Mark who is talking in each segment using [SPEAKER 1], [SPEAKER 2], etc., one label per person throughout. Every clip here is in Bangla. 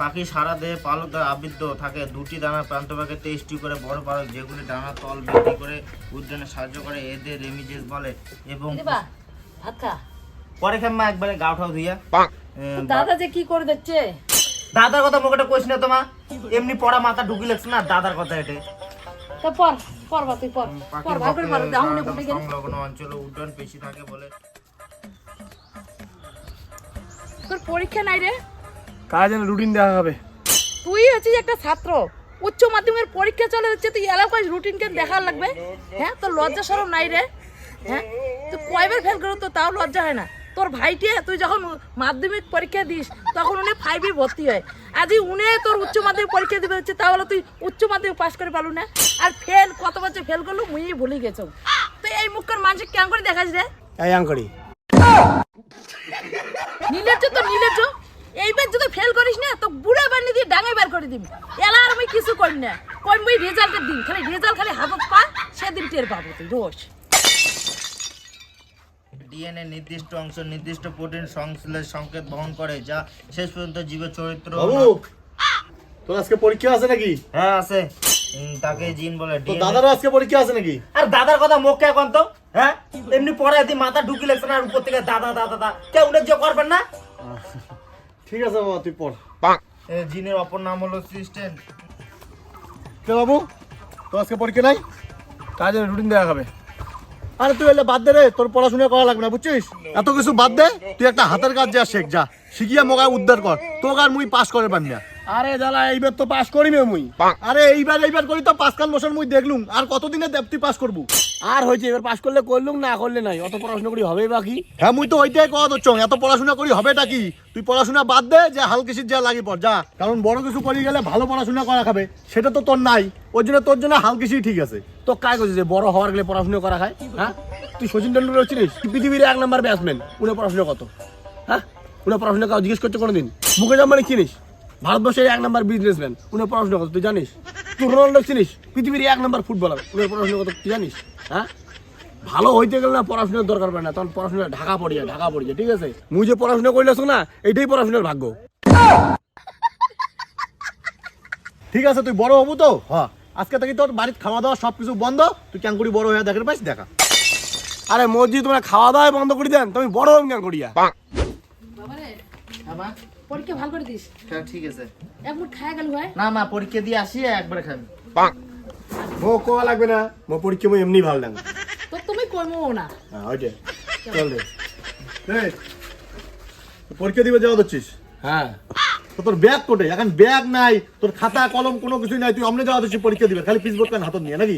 [SPEAKER 1] পাখি সারা দেহে পালক দ্বারা আবৃত থাকে। দুটি দানা প্রান্তভাগে তেইশটি করে বড় পালক যেগুলি ডানা তল বৃদ্ধি করে উদ্যানে সাহায্য করে এদের রেমিজেস বলে এবং পরে খাম্মা একবারে ধুইয়া।
[SPEAKER 2] দাদা যে কি করে দিচ্ছে
[SPEAKER 1] দাদার কথা মুখটা কইস না তোমা এমনি পড়া মাথা ঢুকি লাগছে না দাদার কথা এটা।
[SPEAKER 2] তা পর পর বা তুই পর পর
[SPEAKER 1] পাখির
[SPEAKER 2] করে পর
[SPEAKER 1] বকে
[SPEAKER 2] দাউনে ফুটে গেল
[SPEAKER 1] সংলগ্ন অঞ্চলে উড্ডয়ন বেশি থাকে বলে।
[SPEAKER 2] তোর পরীক্ষা নাই রে?
[SPEAKER 3] কাজ যেন রুটিন দেওয়া হবে।
[SPEAKER 2] তুই হচ্ছিস একটা ছাত্র। উচ্চ মাধ্যমিকের পরীক্ষা চলে যাচ্ছে তুই এলাকায় রুটিন কেন দেখা লাগবে? হ্যাঁ তোর লজ্জা সরম নাই রে। হ্যাঁ তুই কয়বার ফেল করো তো তাও লজ্জা হয় না। তোর ভাইটি তুই যখন মাধ্যমিক পরীক্ষা দিস তখন উনি ফাইভে ভর্তি হয়। আজই উনি তোর উচ্চ মাধ্যমিক পরীক্ষা দিবে হচ্ছে তাহলে তুই উচ্চ মাধ্যমিক পাস করে পারলু না। আর ফেল কত বছর ফেল করলু মুই ভুলে গেছো। তুই এই মুখের মানুষ কেমন করে দেখাস রে?
[SPEAKER 3] এই আঙ্কড়ি
[SPEAKER 2] নীলের তো নীলের এইবার যদি ফেল করিস না তো বুড়া বানিয়ে দিয়ে ডাঙাই বের করে দিবি। এলা আর আমি কিছু করি না। কই মুই রেজাল্টের দিন। খালি রেজাল্ট খালি হাতত পা সেদিন টের পাবো তুই। রোজ
[SPEAKER 1] ডিএনএ নির্দিষ্ট অংশ নির্দিষ্ট প্রোটিন সংশ্লেষ সংকেত বহন করে যা শেষ পর্যন্ত জীবের চরিত্র
[SPEAKER 3] বাবু তোর আজকে পরীক্ষা আছে নাকি?
[SPEAKER 1] হ্যাঁ আছে। তাকে জিন বলে DNA
[SPEAKER 3] দাদারও আজকে পরীক্ষা আছে নাকি?
[SPEAKER 1] আর দাদার কথা মুখ কে এখন তো হ্যাঁ? এমনি পরে মাথা ঢুকি লাগছে না আর উপর থেকে দাদা দাদা দাদা। কেউ উল্লেখ করবেন না?
[SPEAKER 3] ঠিক আছে বাবা তুই পড়।
[SPEAKER 1] এ, জিনের অপর নাম হলো সিস্টেম
[SPEAKER 3] কে বাবু? তোর আজকে পরীক্ষা নাই? কাজ যেন রুটিন দেওয়া হবে। আরে তুই এলে বাদ দে রে তোর পড়াশোনা করা লাগবে না বুঝছিস? এত কিছু বাদ দে তুই একটা হাতের কাজ যা শেখ যা। শিখিয়া মোগায় উদ্ধার কর। তোকে আর মুই পাস করে পারবি না। আরে জ্বালা এইবার তো পাস করিবে মুই। আরে এইবার এইবার করি তো পাঁচ কান বছর মুই দেখলুম আর কতদিনে দেব তুই পাস করবু? আর হয়েছে, এবার পাশ করলে করলুম, না করলে নাই। অত পড়াশোনা করি হবে বাকি হ্যাঁ মুই তো ওইটাই কথা হচ্ছ এত পড়াশোনা করি হবেটা কি? তুই পড়াশোনা বাদ দে, যে হালকিসির যা লাগি পড়, যা। কারণ বড় কিছু করি গেলে ভালো পড়াশোনা করা খাবে, সেটা তো তোর নাই। ওই জন্য তোর জন্য হালকিসি ঠিক আছে। তো কাজ করছিস যে বড় হওয়ার গেলে পড়াশোনা করা খায়? হ্যাঁ? তুই সচিন টেন্ডুলকার চিনিস? পৃথিবীর এক নাম্বার ব্যাটসম্যান উনি পড়াশোনা কত? হ্যাঁ? উনি পড়াশোনা কাউ জিজ্ঞেস করছে কোনোদিন? মুখে জামানি চিনিস? ভারতবর্ষের এক নাম্বার বিজনেসম্যান উনি পড়াশোনা কত? তুই জানিস? তুই রোনাল্ডো চিনিস? পৃথিবীর এক নাম্বার ফুটবলার উনি পড়াশোনা কত? তুই জানিস? হ্যাঁ? ভালো হইতে গেলে না পড়াশোনার দরকার পড়ে না তখন পড়াশোনা ঢাকা পড়িয়া ঢাকা পড়িয়া ঠিক আছে? মুই যে পড়াশোনা করলেছ না এটাই পড়াশোনার ভাগ্য। ঠিক আছে তুই বড় হবু তো? হ্যাঁ আজকে থেকে তোর বাড়িতে খাওয়া দাওয়া সব কিছু বন্ধ তুই কেন করি বড় হয়ে দেখার পাইস দেখা। আরে মসজিদ তোমরা খাওয়া দাওয়া বন্ধ করে দেন তুমি বড় হবেন কেন করিয়া
[SPEAKER 1] হ্যাঁ
[SPEAKER 2] পরীক্ষা ভালো করে দিস।
[SPEAKER 1] ঠিক আছে।
[SPEAKER 2] এক মুঠ খায় গেল ভাই।
[SPEAKER 1] না মা পরীক্ষা দিয়ে আসি একবারে খাবি।
[SPEAKER 3] মো কোয়া লাগবে না মো পরীক্ষা মই এমনি ভালো লাগে
[SPEAKER 2] তো তুমি কইমো না।
[SPEAKER 3] হ্যাঁ ওইটাই চল রে এই, পরীক্ষা দিবে যাওয়া হচ্ছিস হ্যাঁ। তো তোর ব্যাগ কোটে? এখন ব্যাগ নাই তোর খাতা কলম কোনো কিছুই নাই তুই অমনে যাওয়া হচ্ছিস পরীক্ষা দিবে খালি পিস বোর্ড হাতত নিয়ে নাকি?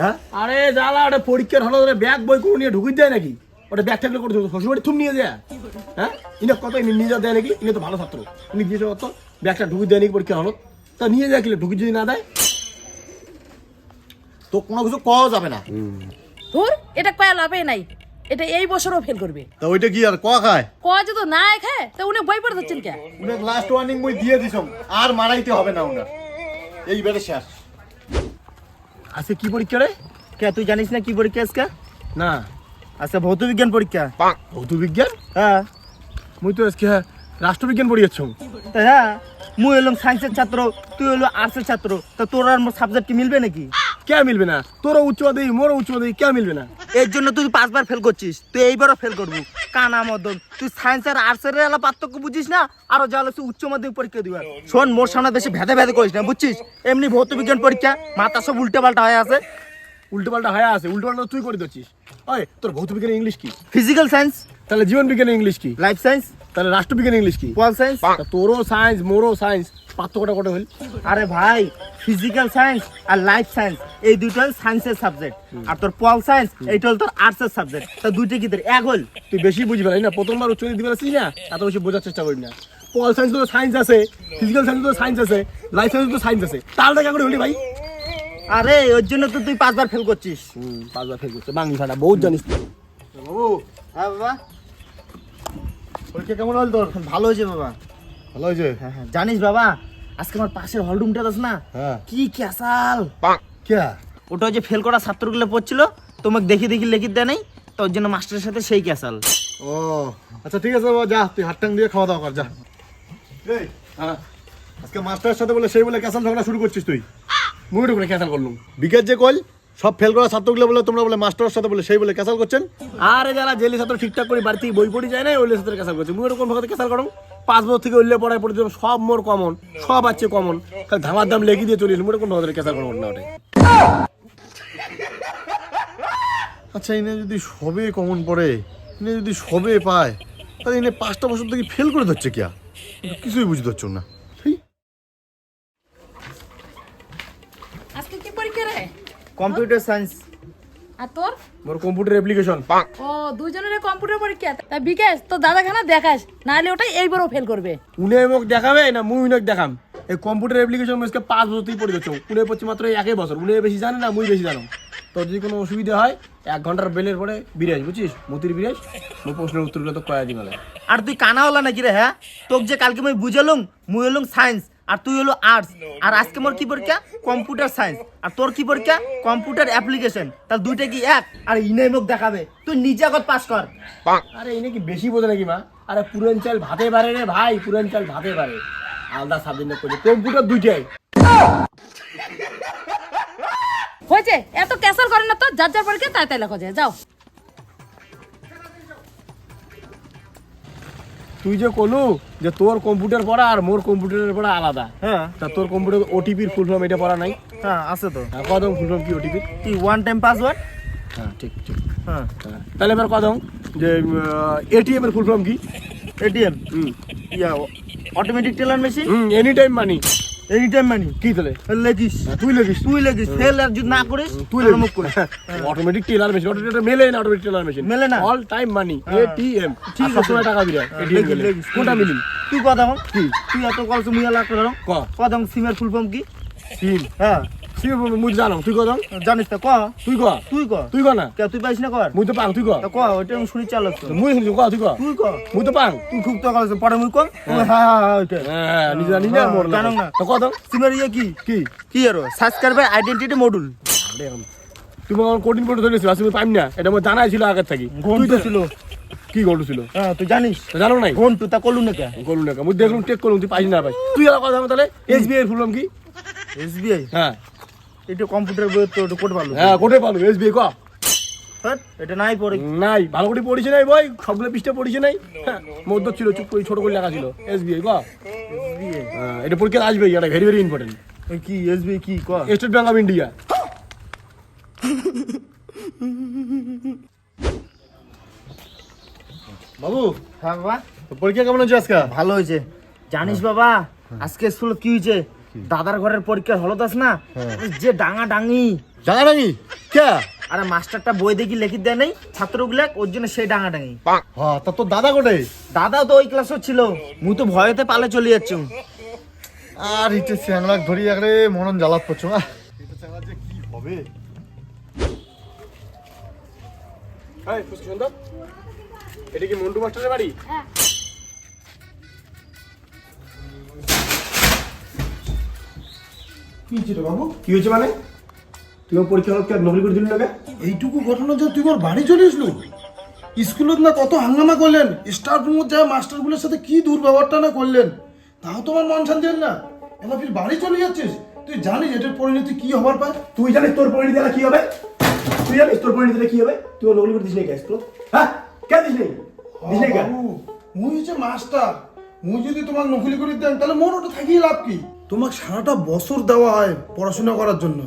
[SPEAKER 3] হ্যাঁ? আরে জ্বালা ওটা পরীক্ষার হলো ওটা ব্যাগ বই করে নিয়ে ঢুকিয়ে দেয় নাকি? ওটা ব্যাগ থাকলে করে শ্বশুরবাড়ি থুম নিয়ে যায়। হ্যাঁ? ইনে কত ইনি নিয়ে যা দেয় নাকি? ইনি তো ভালো ছাত্র। উনি দিয়েছে কত ব্যাগটা ঢুকিয়ে দেয় নাকি পরীক্ষা হলো তা নিয়ে যায় কিলে ঢুকিয়ে যদি না দেয়? তো কোনো কিছু পাওয়া যাবে না।
[SPEAKER 2] ধুর এটা কয়া লাভে নাই। এটা এই বছরও ফেল করবে।
[SPEAKER 3] তা ওইটা কি আর ক খায়?
[SPEAKER 2] কয় যদি না খায় তো উনি বই পড়ে দিচ্ছেন কে?
[SPEAKER 3] উনার লাস্ট ওয়ার্নিং মই দিয়ে দিছম আর মারাইতে হবে না উনার এইবারে শেষ। আজকে কি পরীক্ষা রে?
[SPEAKER 1] কে তুই জানিস না কি পরীক্ষা আজকে?
[SPEAKER 3] না।
[SPEAKER 1] আচ্ছা ভৌত বিজ্ঞান পরীক্ষা?
[SPEAKER 3] ভৌত বিজ্ঞান
[SPEAKER 1] হ্যাঁ।
[SPEAKER 3] মুই তো আজকে রাষ্ট্রবিজ্ঞান পড়িয়েছ
[SPEAKER 1] তা হ্যাঁ। মুই হলাম সায়েন্সের ছাত্র তুই হলো আর্টসের ছাত্র তা তোর আর মোর সাবজেক্ট কি মিলবে নাকি?
[SPEAKER 3] কে মিলবে না? তোরও উচ্চ মাধ্যমিক মোরও উচ্চ মাধ্যমিক কে মিলবে না?
[SPEAKER 1] এর জন্য তুই পাঁচবার ফেল করছিস। তুই এইবারও ফেল করবি। কানা মদন তুই সায়েন্স আর আর্টসের এলা পার্থক্য বুঝিস না? আরও যা তুই উচ্চ মাধ্যমিক পরীক্ষা দিবার শোন মোর সামনে বেশি ভেদে ভেদে করিস না বুঝছিস? এমনি ভৌত বিজ্ঞান পরীক্ষা মাথা সব উল্টে পাল্টা হয়ে আছে।
[SPEAKER 3] উল্টো পাল্টা হয়ে আছে উল্টো পাল্টা তুই করে দিচ্ছিস। ওই তোর ভৌত বিজ্ঞান ইংলিশ কি?
[SPEAKER 1] ফিজিক্যাল সায়েন্স
[SPEAKER 3] তাহলে জীবন বিজ্ঞান ইংলিশ কি?
[SPEAKER 1] লাইফ সায়েন্স
[SPEAKER 3] তাহলে রাষ্ট্রবিজ্ঞান ইংলিশ কি?
[SPEAKER 1] পল সায়েন্স
[SPEAKER 3] তোরও সায়েন্স মোরও সায়েন্স পার্থক্যটা কটা হল?
[SPEAKER 1] আরে ভাই ফিজিক্যাল সায়েন্স আর লাইফ সায়েন্স এই দুটো সায়েন্সের সাবজেক্ট আর তোর পল সায়েন্স এইটা হল তোর আর্টসের সাবজেক্ট তা দুইটা কি তোর এক হল?
[SPEAKER 3] তুই বেশি বুঝবি না, না প্রথমবার উচ্চ দিতে পারছিস না এত বেশি বোঝার চেষ্টা করি না। পল সায়েন্স তো সায়েন্স আছে ফিজিক্যাল সায়েন্স তো সায়েন্স আছে লাইফ সায়েন্স তো সায়েন্স আছে। তাহলে দেখা করে হলি ভাই।
[SPEAKER 1] আরে ওর জন্য তো তুই পাঁচবার ফেল করছিস।
[SPEAKER 3] হুম পাঁচবার ফেল করছে। বাংলি ফাটা বহুত জানিস বাবু
[SPEAKER 1] হ্যাঁ বাবা।
[SPEAKER 3] পরীক্ষা কেমন হল তোর?
[SPEAKER 1] ভালো হয়েছে বাবা।
[SPEAKER 3] ভালো হয়েছে?
[SPEAKER 1] হ্যাঁ হ্যাঁ। জানিস বাবা আজকে আমার পাশের হলরুমটা আছে না।
[SPEAKER 3] হ্যাঁ।
[SPEAKER 1] কি ক্যাসাল।
[SPEAKER 3] কে
[SPEAKER 1] ওটা যে ফেল করা ছাত্রগুলো পড়ছিল তোমাকে দেখি দেখি লেখিত দেয় নাই তোর জন্য মাস্টারের সাথে সেই ক্যাসাল।
[SPEAKER 3] ও আচ্ছা ঠিক আছে যা তুই হাত টাং দিয়ে খাওয়া দাওয়া কর যা। এই হ্যাঁ। আজকে মাস্টারের সাথে বলে সেই বলে ক্যাসাল ঝগড়া শুরু করছিস তুই। মুই করে ক্যাসাল করলুম। বিকেট যে কল সব ফেল করা ছাত্রগুলো বলে তোমরা বলে মাস্টারের সাথে বলে সেই বলে ক্যাসাল করছেন।
[SPEAKER 4] আরে যারা জেলি ছাত্র ঠিকঠাক করে বাড়ি থেকে বই পড়ি যায় না ওই ছাত্রের ক্যাসাল করছে। মুই কোন ভাবে ক্যাসাল করো পাঁচ বছর থেকে উল্লে পড়ায় পড়ে দিলাম, সব মোর কমন সব আছে কমন খালি ধামার দাম লেগে দিয়ে চলিস মোটে কোনো ভাবে ক্যাসাল করব না ওটাই।
[SPEAKER 3] আচ্ছা এনে যদি সবে কমন পড়ে এনে যদি সবে পায় তাহলে এনে পাঁচটা বছর থেকে ফেল করে ধরছে কিয়া? কিছুই বুঝতে পারছ না। হেই।
[SPEAKER 2] আজকে কি পরীক্ষা রে?
[SPEAKER 1] কম্পিউটার সায়েন্স
[SPEAKER 2] আর তোর?
[SPEAKER 4] মোর কম্পিউটার অ্যাপ্লিকেশন
[SPEAKER 2] ও দুজনের কম্পিউটার পরীক্ষা। তা বিকাশ তোর দাদা খানা দেখাস নাহলে ওটাই এইবারও ফেল করবে।
[SPEAKER 4] উনে মোক দেখাবে না মুই উনেক দেখাম। এই কম্পিউটার অ্যাপ্লিকেশন আজকে পাঁচ বছর থেকে পড়ে যাচ্ছ। উনে পড়ছে মাত্র একই বছর। উনে বেশি জানে না মুই বেশি জানো। তোর যদি কোনো অসুবিধা হয় এক ঘণ্টার বেলের পরে বিরাজ বুঝছিস? মতির বিরাজ মুই প্রশ্নের উত্তরগুলো তো কয়া দিবে
[SPEAKER 1] আর তুই কানা হলা নাকি রে হ্যাঁ? তোকে যে কালকে মই বুঝালুম মুই হলুম সায়েন্স আর তুই হলো আর্টস আর আজকে মোর কি পরীক্ষা? কম্পিউটার সায়েন্স আর তোর কি পরীক্ষা? কম্পিউটার অ্যাপ্লিকেশন তাহলে দুইটা কি এক? আর ইনাই মুখ দেখাবে। তুই নিজে আগত পাস কর।
[SPEAKER 4] আরে এই নাকি বেশি বোঝে নাকি মা? আরে পুরান চাল ভাতে পারে রে ভাই পুরান চাল ভাতে পারে। আলাদা সাবজেক্ট করছে কম্পিউটার দুইটাই।
[SPEAKER 2] হয়েছে এত ক্যাসাল করে না তো যার যার পরীক্ষা তাই তাই লেখা যায় যাও।
[SPEAKER 4] তুই যে কলু যে তোর কম্পিউটার পড়া আর মোর কম্পিউটারের পড়া আলাদা।
[SPEAKER 1] হ্যাঁ।
[SPEAKER 4] তা তোর কম্পিউটার ওটিপির ফুল ফর্ম এটা পড়া নাই।
[SPEAKER 1] হ্যাঁ আছে তো।
[SPEAKER 4] কদম ফুল ফর্ম কি ওটিপি
[SPEAKER 1] কি ওয়ান টাইম পাসওয়ার্ড
[SPEAKER 4] হ্যাঁ ঠিক ঠিক।
[SPEAKER 1] হ্যাঁ।
[SPEAKER 4] হ্যাঁ। তাহলে এবার কদম যে এটিএম এর ফুল ফর্ম কি?
[SPEAKER 1] এটিএম
[SPEAKER 4] হুম।
[SPEAKER 1] ইয়া অটোমেটিক টেলার মেশিন
[SPEAKER 4] হুম any time money
[SPEAKER 1] any time money
[SPEAKER 4] কি তাহলে?
[SPEAKER 1] লেগিস।
[SPEAKER 4] তুই লেগিস
[SPEAKER 1] তুই লেগিস। ফেল আর যদি না করিস
[SPEAKER 4] তুই লেগিস
[SPEAKER 1] করিস।
[SPEAKER 4] অটোমেটিক টেলার মেশিন অটোমেটিক মেলে না অটোমেটিক টেলার মেশিন
[SPEAKER 1] মেলে না?
[SPEAKER 4] অল টাইম মানি
[SPEAKER 1] হ্যাঁ।
[SPEAKER 4] এটিএম
[SPEAKER 1] ঠিক আছে।
[SPEAKER 4] টাকা দিরা
[SPEAKER 1] হ্যাঁ,
[SPEAKER 4] এটিএম গেলে।
[SPEAKER 1] লেগিস। তুই কথা বল।
[SPEAKER 4] কি?
[SPEAKER 1] তুই এত কলস মুইয়া লাগ করলাম
[SPEAKER 4] ক?
[SPEAKER 1] কথা সিমের ফুল ফর্ম কি?
[SPEAKER 4] সিম।
[SPEAKER 1] হ্যাঁ।
[SPEAKER 4] সি মুই জানো তুই কদম
[SPEAKER 1] জানিস তো ক?
[SPEAKER 4] তুই ক?
[SPEAKER 1] তুই ক?
[SPEAKER 4] তুই ক না?
[SPEAKER 1] কে তুই পাইস না কর?
[SPEAKER 4] মুই তো পাং তুই ক?
[SPEAKER 1] ক ওইটা আমি শুনি চালক তো
[SPEAKER 4] মুই ক তুই ক?
[SPEAKER 1] তুই ক?
[SPEAKER 4] মুই তো পাং।
[SPEAKER 1] তুই খুব তো মুই কম। হ্যাঁ। হ্যাঁ হ্যাঁ
[SPEAKER 4] হ্যাঁ জানি না মোর
[SPEAKER 1] জানো না।
[SPEAKER 4] তো
[SPEAKER 1] সিমের ইয়ে কি?
[SPEAKER 4] কি?
[SPEAKER 1] কি আরও? সাবস্ক্রাইবার আইডেন্টিটি মডুল
[SPEAKER 4] তুমি আমার কোডিং কোড ধরেছিল তুমি পাইম না। এটা আমার জানাই ছিল আগের থাকি। তুই তো
[SPEAKER 1] ছিল।
[SPEAKER 4] কি গল্প ছিল?
[SPEAKER 1] হ্যাঁ তুই জানিস?
[SPEAKER 4] জানো নাই?
[SPEAKER 1] ঘন্টু তা কলু না কে?
[SPEAKER 4] করলু না মুই দেখলুম করলুম তুই পাইস না পাইস তুই এলা কথা তাহলে? এসবিআই ফুললাম কি?
[SPEAKER 1] এসবিআই
[SPEAKER 4] হ্যাঁ।
[SPEAKER 1] এটা কম্পিউটার বই তো কোড পারল
[SPEAKER 4] হ্যাঁ কোটে পালু এসবিআই ক?
[SPEAKER 1] এটা নাই পড়ে
[SPEAKER 4] নাই ভালো করে পড়িছে নাই বই? সবগুলো পৃষ্ঠা পড়িছে নাই? হ্যাঁ, মধ্য ছিল চুপ করে ছোট করে লেখা ছিল। এসবিআই ক? হ্যাঁ, এটা পরীক্ষা আসবে এটা ভেরি ভেরি ইম্পর্টেন্ট
[SPEAKER 1] কি এসবিআই কি ক?
[SPEAKER 4] স্টেট ব্যাংক অফ ইন্ডিয়া
[SPEAKER 3] বাবু
[SPEAKER 1] হ্যাঁ বাবা।
[SPEAKER 3] পরীক্ষা কেমন হচ্ছে আজকে?
[SPEAKER 1] ভালো হয়েছে। জানিস বাবা আজকে স্কুলে কি হয়েছে? দাদার ঘরের পরীক্ষার হলত আস না? যে ডাঙা ডাঙি।
[SPEAKER 3] জানা ডাঙি কে?
[SPEAKER 1] আরে মাস্টারটা বই দেখি লেখি দেয় নাই ছাত্রগুলা ওর জন্য সেই ডাঙা ডাঙি।
[SPEAKER 3] হ্যাঁ তা তোর দাদা কোটে?
[SPEAKER 1] দাদাও তো ওই ক্লাসও ছিল মু তো ভয়েতে পালে চলে যাচ্ছ।
[SPEAKER 3] আর ইটে চ্যাংলাক ধরি একরে মনন জ্বালাত পড়ছো আহ। এটা চ্যাংলা যে কি হবে?
[SPEAKER 4] হ্যাঁ সুন্দর এটা কি মন্টু মাস্টারের বাড়ি?
[SPEAKER 5] কি ছিল বাবু?
[SPEAKER 4] কি হয়েছে মানে? তুই আমার পরীক্ষা হল নকল করে দিলি না
[SPEAKER 5] এইটুকু ঘটনা যে তুই ওর বাড়ি চলে আসলো স্কুলত না কত হাঙ্গামা করলেন? স্টাফ রুমত যায় মাস্টারগুলোর সাথে কি দুর্ব্যবহারটা না করলেন? তাও তোমার মন শান্তি হল না। এবার ফির বাড়ি চলে যাচ্ছিস? তুই জানিস এটার পরিণতি কি হবার পায়?
[SPEAKER 4] তুই জানিস তোর পরিণতিটা কি হবে? তুই জানিস তোর পরিণতিটা কি হবে? তুই নকল করে দিস নাই হ্যাঁ? কে দিস নাই দিস নাই
[SPEAKER 5] মুই হচ্ছে মাস্টার মুই যদি তোমার নকলি করে দেন তাহলে মোর ওটা থাকিয়ে লাভ কি? তোমাকে সারাটা বছর দেওয়া হয় পড়াশোনা করার জন্য।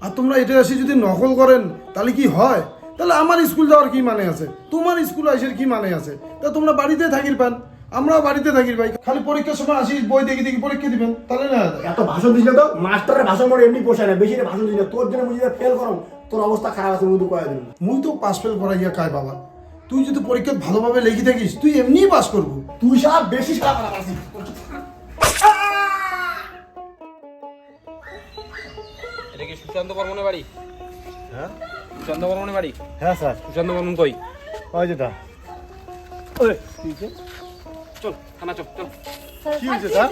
[SPEAKER 5] আর তোমরা এটা এসে যদি নকল করেন তাহলে কি হয়? তাহলে আমার স্কুল যাওয়ার কি মানে আছে? তোমার স্কুল কি মানে আছে? তা তোমরা বাড়িতে থাকির পান আমরাও বাড়িতে থাকির ভাই খালি পরীক্ষার সময় আসি বই দেখি দেখি পরীক্ষা দিবেন তাহলে না?
[SPEAKER 4] এত ভাষণ দিস না তো? মাস্টারের ভাষণ মনে এমনি পোষায় না বেশি ভাষণ দিস না। তোর জন্য বুঝি ফেল করো তোর অবস্থা খারাপ আছে কয়ে
[SPEAKER 5] মুই তো পাস ফেল করাইয়া খাই বাবা? তুই যদি পরীক্ষা ভালোভাবে লিখি থাকিস তুই এমনিই পাস করব।
[SPEAKER 4] তুই সারা বেশি সারা খারাপ আছিস।
[SPEAKER 6] এটা কি সুশান্ত বর্মনের বাড়ি?
[SPEAKER 3] হ্যাঁ?
[SPEAKER 6] সুশান্ত বর্মনের বাড়ি?
[SPEAKER 3] হ্যাঁ স্যার।
[SPEAKER 6] সুশান্ত বর্মন কই?
[SPEAKER 3] ওই যেটা
[SPEAKER 6] চল থানা চল চল।
[SPEAKER 3] কি হয়েছে স্যার?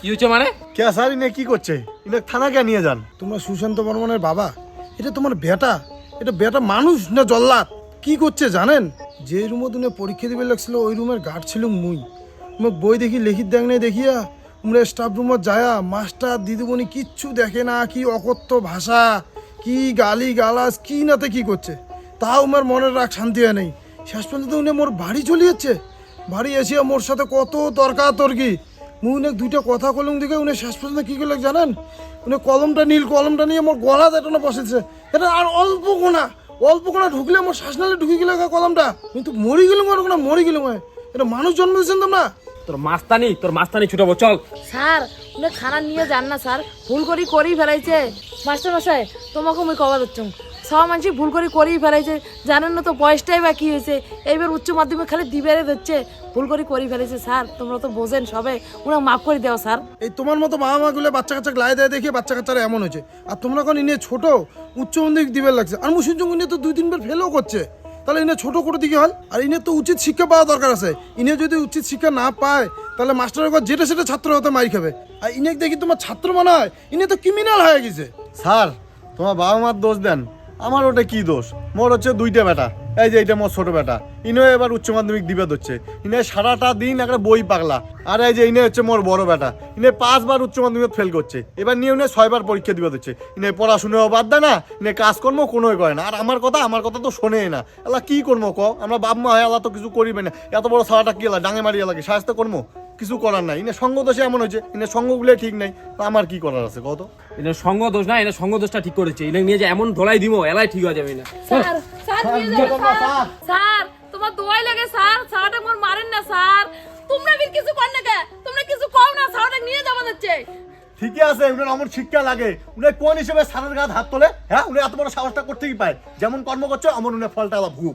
[SPEAKER 6] কি হয়েছে মানে?
[SPEAKER 3] কে স্যার ইনে কি করছে? ইনে থানা কে নিয়ে যান?
[SPEAKER 5] তোমরা সুশান্ত বর্মনের বাবা? এটা তোমার বেটা? এটা বেটা মানুষ না জল্লাদ? কি করছে জানেন? যে রুমে তুমি পরীক্ষা দিবে লাগছিল, ওই রুমের গার্ড ছিল মুই। মোক বই দেখি লেখিত দেখ নাই দেখিয়া উমরে স্টাফ রুমত যায়া মাস্টার দিদিমণি কিচ্ছু দেখে না, কি অকথ্য ভাষা, কি গালি গালাজ, কি নাতে কি করছে? তাও আমার মনের রাগ শান্তি হয় নেই। শেষ পর্যন্ত উনি মোর বাড়ি চলে যাচ্ছে। বাড়ি এসে মোর সাথে কত তর্কা তর্কি মুই উনি দুইটা কথা কলম দিকে উনি শেষ পর্যন্ত কী করলে জানেন? উনি কলমটা, নীল কলমটা নিয়ে মোর গলা দেটানো বসেছে। এটা আর অল্প কোনা অল্প কোনো ঢুকলে মো শ্বাসনালে ঢুকে গেলে কলমটা। কিন্তু মরি গেলাম কোনা মরি গেলাম এটা মানুষ জন্ম দিয়েছেন না
[SPEAKER 6] তোর মাস্তানি তোর মাস্তানি ছুটাবো চল।
[SPEAKER 2] স্যার উনি খানা নিয়ে যান না স্যার। ভুল করি করেই ফেলাইছে। মাস্টার মশাই তোমাকে আমি কবা দিচ্ছ সব মানুষই ভুল করে করেই ফেলাইছে। জানেন না তো বয়সটাই বা কি হয়েছে। এইবার উচ্চ মাধ্যমিক খালি দিবেরে দিচ্ছে। ভুল করে করেই ফেলাইছে স্যার। তোমরা তো বোঝেন সবে। ওরা মাফ করে দাও স্যার।
[SPEAKER 5] এই তোমার মতো মা মাগুলো বাচ্চা কাচ্চা লাই দেয় দেখে বাচ্চা কাচ্চারা এমন হয়েছে। আর তোমরা এখন ইনে ছোট উচ্চ মাধ্যমিক দিবের লাগছে। আর মুসুর জঙ্গ ইনে তো দুই তিনবার ফেলও করছে। তাহলে ইনে ছোট করে দিকে হয়। আর ইনে তো উচিত শিক্ষা পাওয়া দরকার আছে। ইনে যদি উচিত শিক্ষা না পায় তাহলে মাস্টারের ঘর যেটা সেটা ছাত্র হতে মারি খাবে। আর ইনে দেখি তোমার ছাত্র মনে হয় ইনে তো ক্রিমিনাল হয়ে গেছে।
[SPEAKER 3] স্যার তোমার বাবা মার দোষ দেন। আমার ওটা কি দোষ? মোর হচ্ছে দুইটা বেটা। এই যে এইটা মোর ছোট বেটা। ইনো এবার উচ্চ মাধ্যমিক দিবে হচ্ছে ইনে সারাটা দিন একটা বই পাগলা। আর এই যে ইনে হচ্ছে মোর বড় বেটা। ইনে পাঁচবার উচ্চ মাধ্যমিক ফেল করছে। এবার নিয়ে উনি ছয়বার পরীক্ষা দিবে হচ্ছে ইনে পড়াশুনেও বাদ দেয় না ইনে কাজকর্ম কোনোই করে না। আর আমার কথা আমার কথা তো শোনেই না। এলা কি করব ক আমরা বাপ মা হয় এলা তো কিছু করিবে না। এত বড় সারাটা কি এলা ডাঙে মারি এলাকে সাহায্য কর্ম কিছু করার নাই। ইনে সঙ্গ দোষে এমন হয়েছে ইনে সঙ্গগুলো ঠিক নাই। তা আমার কি করার আছে কত
[SPEAKER 6] এটা সঙ্গ দোষ না এটা সঙ্গ দোষটা ঠিক করেছে। এটা নিয়ে যে এমন ধলাই দিব এলাই ঠিক হয়ে যাবে না
[SPEAKER 2] স্যার তোমার দোয়াই লাগে স্যার। মোর মারেন না স্যার। তোমরা বিল কিছু কর না কে? তোমরা কিছু কও না নিয়ে যাওয়া যাচ্ছে।
[SPEAKER 3] ঠিকই আছে উনার আমার শিক্ষা লাগে। উনি কোন হিসেবে সারের গায়ে হাত তোলে? হ্যাঁ উনি এত বড় সাহসটা করতেই পায় যেমন কর্ম করছে অমন উনি ফলটা ভুগ।